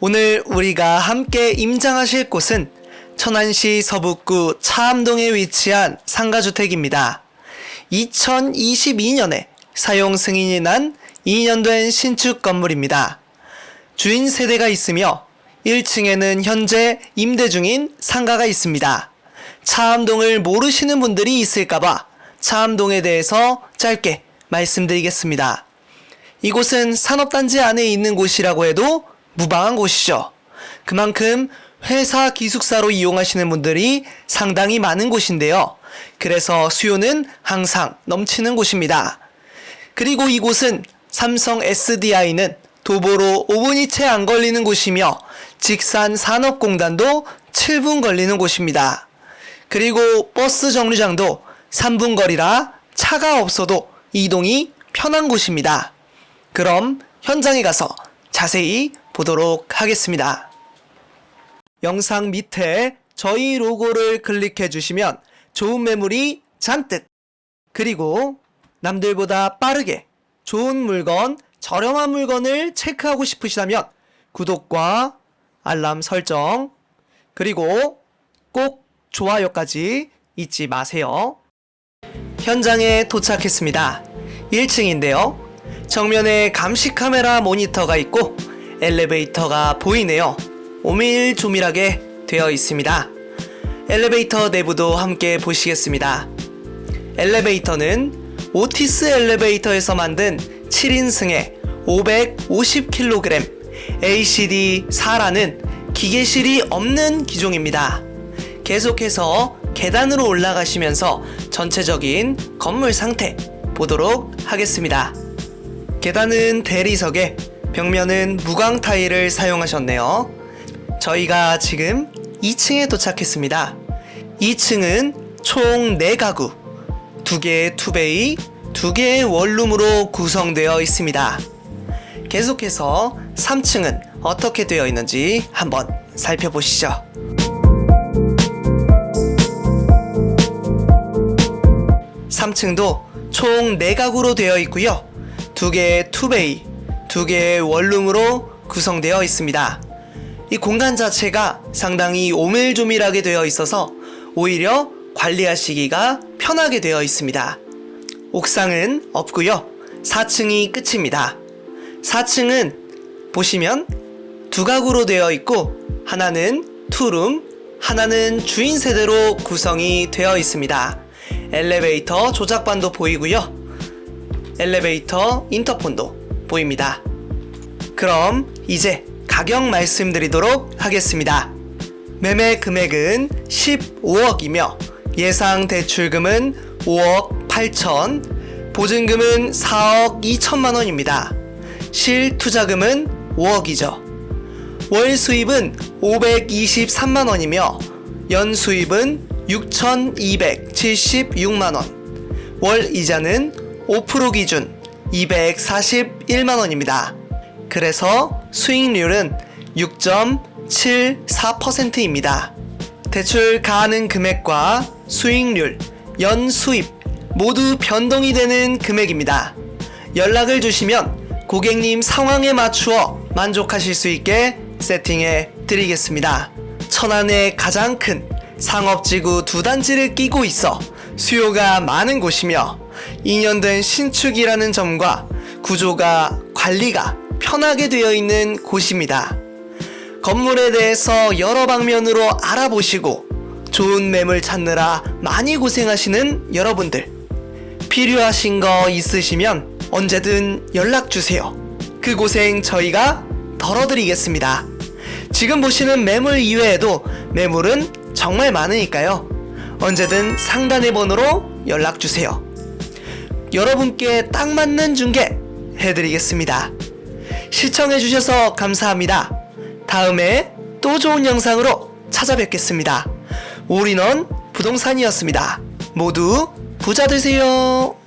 오늘 우리가 함께 임장하실 곳은 천안시 서북구 차암동에 위치한 상가주택입니다. 2022년에 사용 승인이 난 2년 된 신축 건물입니다. 주인 세대가 있으며 1층에는 현재 임대 중인 상가가 있습니다. 차암동을 모르시는 분들이 있을까봐 차암동에 대해서 짧게 말씀드리겠습니다. 이곳은 산업단지 안에 있는 곳이라고 해도 무방한 곳이죠. 그만큼 회사 기숙사로 이용하시는 분들이 상당히 많은 곳인데요. 그래서 수요는 항상 넘치는 곳입니다. 그리고 이곳은 삼성 SDI는 도보로 5분이 채 안 걸리는 곳이며 직산 산업공단도 7분 걸리는 곳입니다. 그리고 버스 정류장도 3분 거리라 차가 없어도 이동이 편한 곳입니다. 그럼 현장에 가서 자세히 보도록 하겠습니다. 영상 밑에 저희 로고를 클릭해 주시면 좋은 매물이 잔뜩 그리고 남들보다 빠르게 좋은 물건, 저렴한 물건을 체크하고 싶으시다면 구독과 알람 설정 그리고 꼭 좋아요까지 잊지 마세요. 현장에 도착했습니다. 1층인데요. 정면에 감시 카메라 모니터가 있고 엘리베이터가 보이네요. 오밀조밀하게 되어 있습니다. 엘리베이터 내부도 함께 보시겠습니다. 엘리베이터는 오티스 엘리베이터에서 만든 7인승의 550kg ACD4라는 기계실이 없는 기종입니다. 계속해서 계단으로 올라가시면서 전체적인 건물 상태 보도록 하겠습니다. 계단은 대리석에 벽면은 무광 타일을 사용하셨네요. 저희가 지금 2층에 도착했습니다. 2층은 총 4가구, 2개의 투베이, 2개의 원룸으로 구성되어 있습니다. 계속해서 3층은 어떻게 되어 있는지 한번 살펴보시죠. 3층도 총 4가구로 되어 있고요. 2개의 투베이, 2개의 원룸으로 구성되어 있습니다. 이 공간 자체가 상당히 오밀조밀하게 되어 있어서 오히려 관리하시기가 편하게 되어 있습니다. 옥상은 없고요. 4층이 끝입니다. 4층은 보시면 두 가구로 되어 있고 하나는 투룸, 하나는 주인 세대로 구성이 되어 있습니다. 엘리베이터 조작반도 보이고요. 엘리베이터 인터폰도 보입니다. 그럼 이제 가격 말씀드리도록 하겠습니다. 매매 금액은 15억이며 예상 대출금은 5억 8천, 보증금은 4억 2천만 원입니다. 실 투자금은 5억이죠. 월 수입은 523만 원이며 연 수입은 6,276만 원. 월 이자는 5% 기준 241만 원입니다. 그래서 수익률은 6.74%입니다. 대출 가하는 금액과 수익률, 연 수입 모두 변동이 되는 금액입니다. 연락을 주시면 고객님 상황에 맞추어 만족하실 수 있게 세팅해 드리겠습니다. 천안의 가장 큰 상업지구 두 단지를 끼고 있어 수요가 많은 곳이며 2년 된 신축이라는 점과 구조가 관리가 편하게 되어 있는 곳입니다. 건물에 대해서 여러 방면으로 알아보시고 좋은 매물 찾느라 많이 고생하시는 여러분들 필요하신 거 있으시면 언제든 연락 주세요. 그 고생 저희가 덜어드리겠습니다. 지금 보시는 매물 이외에도 매물은 정말 많으니까요. 언제든 상단의 번호로 연락 주세요. 여러분께 딱 맞는 중개 해드리겠습니다. 시청해주셔서 감사합니다. 다음에 또 좋은 영상으로 찾아뵙겠습니다. 올인원 부동산이었습니다. 모두 부자 되세요.